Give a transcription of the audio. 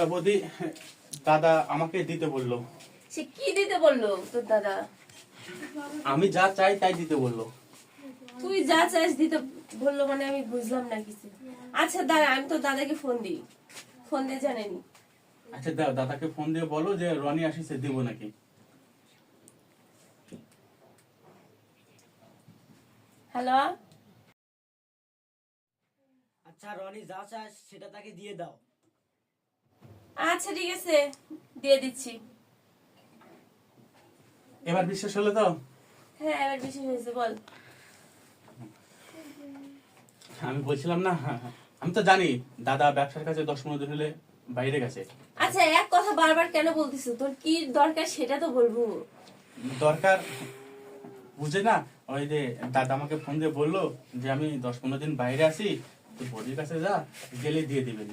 তা বৌদি দাদা আমাকে দিতে বলল। সে কি দিতে বলল তোর দাদা? আমি যা চাই তাই দিতে বলল। তুই যা চাইস দিতে বলল মানে আমি বুঝলাম না কিছু। আচ্ছা দাঁড়া আমি তো দাদাকে ফোন দিই। ফোন দিয়ে জানেনি আচ্ছা দাও দাদাকে ফোন দিয়ে বলো যে রনি আসিছে দিব নাকি। হ্যালো? আচ্ছা রনি যা চাস সেটা তাকে দিয়ে দাও। আচ্ছা ঠিক আছে। দিয়ে দিচ্ছি। এবার বিশ্বাস হলো তো? হ্যাঁ এবার বিশেষ হয়েছে বল। আমি বলছিলাম না আমি তো জানি দাদা ব্যবসার কাছে দশ পনেরো দিন হলে বাইরে গেছে। আচ্ছা এক কথা বারবার কেন বলতিস? তোর কি দরকার সেটা তো বলব। দরকার? বুঝে না? ওই যে দাদা আমাকে ফোন দিয়ে বলল যে আমি দশ পনেরো দিন বাইরে আছি তুই বডির কাছে যা গেলে দিয়ে দিবেন